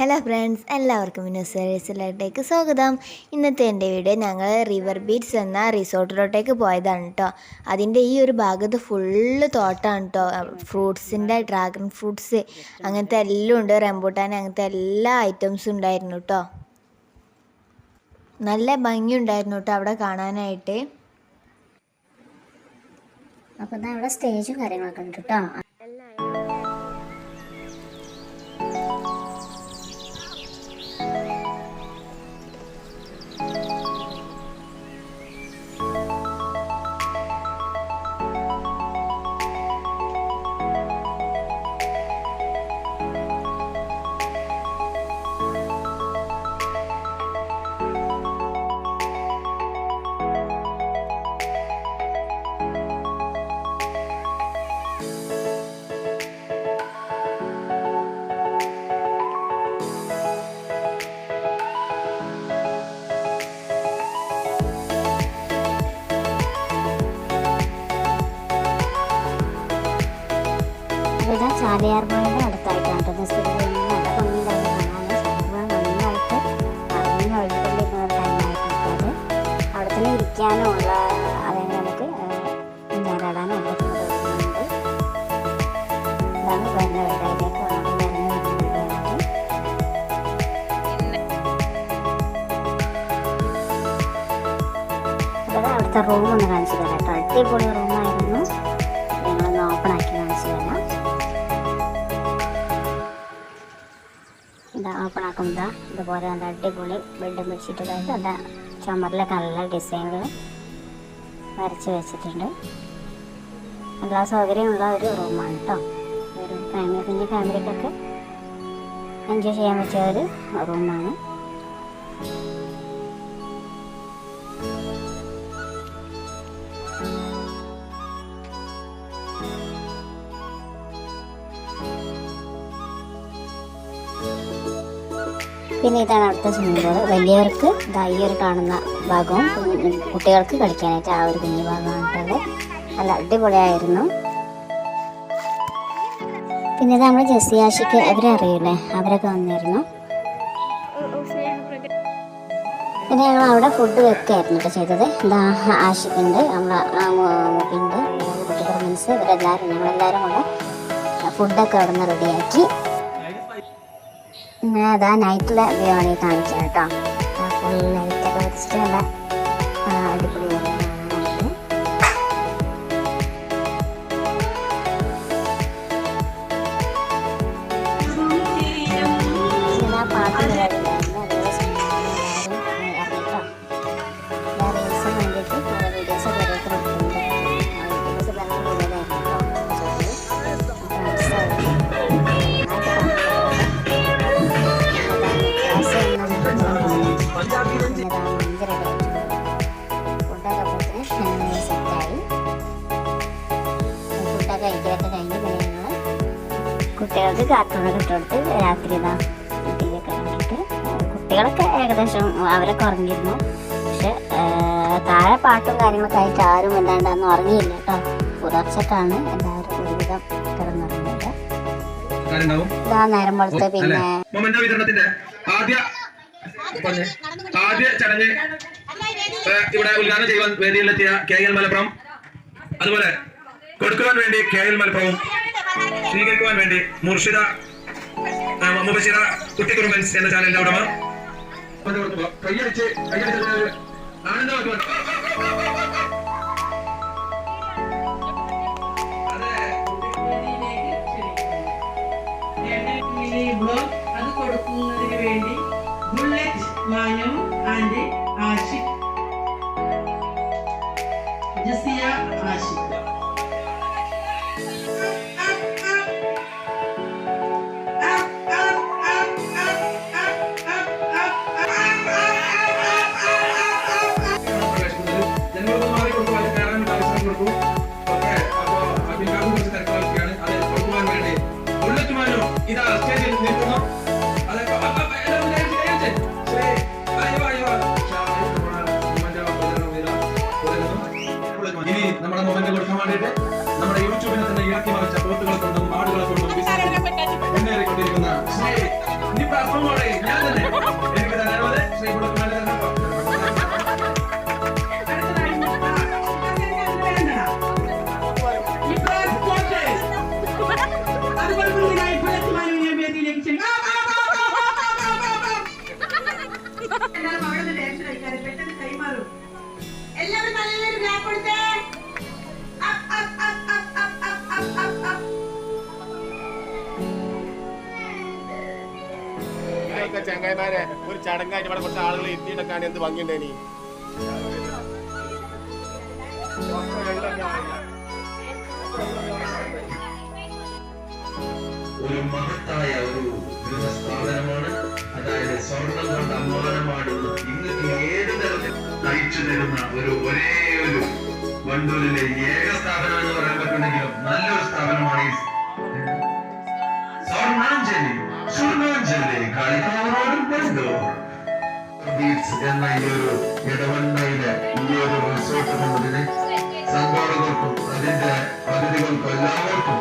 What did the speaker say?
Hello friends എല്ലാവർക്കും news സ്വാഗതം. ഇന്നത്തെ എന്റെ വീഡിയോ ഞങ്ങൾ റിവർ ബീറ്റ്സ് എന്ന റിസോർട്ടിലോട്ടേക്ക് പോയതാണ് കേട്ടോ അതിന്റെ ഈ ഒരു ഭാഗത്ത് ഫുള്ള് തോട്ടമാണ് കേട്ടോ ഫ്രൂട്ട്സിന്റെ ഡ്രാഗൺ ഫ്രൂട്ട്സ് അങ്ങനത്തെ എല്ലാം ഉണ്ട്. റംബൂട്ടാൻ അങ്ങനത്തെ എല്ലാ ഐറ്റംസും ഉണ്ടായിരുന്നു കേട്ടോ നല്ല ഭംഗിയുണ്ടായിരുന്നു കേട്ടോ അവിടെ കാണാനായിട്ട്. അപ്പോൾ അവിടെ സ്റ്റേജും കാര്യങ്ങളൊക്കെ ഉണ്ട് കേട്ടോ ചാലിയാർ പുഴയുടെ അടുത്തായിട്ടാണ്. കേട്ടോ സ്ഥിതി ചെയ്യുന്നത് അവിടുത്തെ റൂം കാണിച്ചു തരാം കേട്ടോ. അടിപൊളി റൂമായിരുന്നു ഇതാ ഓപ്പൺ ആക്കുമ്പോൾ ഇതുപോലെ നല്ല അടിപൊളി ബെഡ് അതായത് അതാ ചുമരിലൊക്കെ നല്ല ഡിസൈനുകൾ വരച്ച് വെച്ചിട്ടുണ്ട്. എല്ലാ സൗകര്യമുള്ള ഒരു റൂമാണ് കേട്ടോ ഒരു ഫാമിലി കുഞ്ഞു ഫാമിലിക്കൊക്കെ എൻജോയ് ചെയ്യാൻ പറ്റിയ ഒരു റൂമാണ് പിന്നെ ഇതാണ് അടുത്ത സ്വിമ്മിംഗ് പൂൾ വലിയവർക്ക് ഇതാ ഈ ഒരു കാണുന്ന ഭാഗവും കുട്ടികൾക്ക് കളിക്കാനായിട്ട് ആ ഒരു കുഞ്ഞു ഭാഗമാണ് നല്ല അടിപൊളിയായിരുന്നു. പിന്നെ ഇത് നമ്മുടെ ജെസ്സി ആഷിക്ക് അവരെ അറിയില്ലേ അവരൊക്കെ വന്നിരുന്നു. പിന്നെ ഞങ്ങൾ അവിടെ ഫുഡ് വെക്കായിരുന്നു കേട്ടോ ചെയ്തത്. എന്താ ആഷിക്കുണ്ട് നമ്മളെ മുബിണ്ട് കുട്ടികൾ മീൻസ് ഇവരെല്ലാവരും ഞങ്ങളെല്ലാവരും കൂടെ ഫുഡൊക്കെ അവിടെ നിന്ന് റെഡിയാക്കി ഞാൻ അതാ നൈറ്റിലെ വ്യൂ ആണ് ഈ കാണിച്ചത് കേട്ടോ ഫുൾ ലൈറ്റൊക്കെ വെച്ചിട്ട് കുട്ടികൾക്ക് കാർട്ടൂണൊക്കെ ഇട്ടുകൊടുത്ത് രാത്രി ഇതാ ടി വി ഒക്കെ കണ്ടിട്ട് കുട്ടികളൊക്കെ ഏകദേശം അവരെ ഉറങ്ങിയിരുന്നു. പക്ഷെ താഴെ പാട്ടും കാര്യങ്ങളൊക്കെ ആയിട്ട് ആരും വല്ലാണ്ട് അന്ന് ഉറങ്ങിയില്ല കേട്ടോ. പുലർച്ചക്കാണ് എല്ലാവരും ഒരുവിധം കിടന്നുറങ്ങിയത്. നേരം പോലത്തെ പിന്നെ ആദ്യ. ആദ്യ ചടങ്ങ് ഇവിടെ ഉദ്ഘാടനം ചെയ്യുവാൻ വേദിയിലെത്തിയ കെ എൽ മലപ്പുറം. അതുപോലെ കൊടുക്കുവാൻ വേണ്ടി കെ എൽ മലപ്പുറവും സ്വീകരിക്കുവാൻ വേണ്ടി മുർഷിദ മുബഷിറ കുട്ടിക്കുറുമ്പൻസ് എന്ന ചാനലിന്റെ ഉടമ. കയ്യടിച്ച് കയ്യടിച്ച് ആനന്ദമാക്കുവാൻ dizia a. കണ്ടാലും എല്ലാവരും ചങ്ങായിമാരെ ഒരു ചടങ്ങായിട്ട് ഇവിടെ കുറച്ച് ആളുകൾ എത്തിയിട്ടൊക്കെയാണ് എന്ത് ഭംഗിയുണ്ടേ നീ ഒരു മഹത്തായ ഒരു ഗൃഹസ്ഥാപനമാണ്. അതായത് സ്വർണം കൊണ്ട് അമ്മാനമാടുന്ന ഇന്നത്തെ ഏത് തരത്തിൽ നയിച്ചു തരുന്ന ഒരു ഒരേ ഒരു വണ്ടൂരിലെ ഏക സ്ഥാപനം എന്ന് പറയാൻ പറ്റുന്നെങ്കിലും നല്ലൊരു സ്ഥാപനമാണ് ഈ സ്വർണാഞ്ജലി സ്വർണാഞ്ജലി കളിക്കാവറോടും ബീച്ച് എന്ന ഈ ഒരു ഇടവണ്ണയിലെ ഈ ഒരു റിസോർട്ട് സംഘാടകർക്കും അതിന്റെ അതിഥികൾക്കും എല്ലാവർക്കും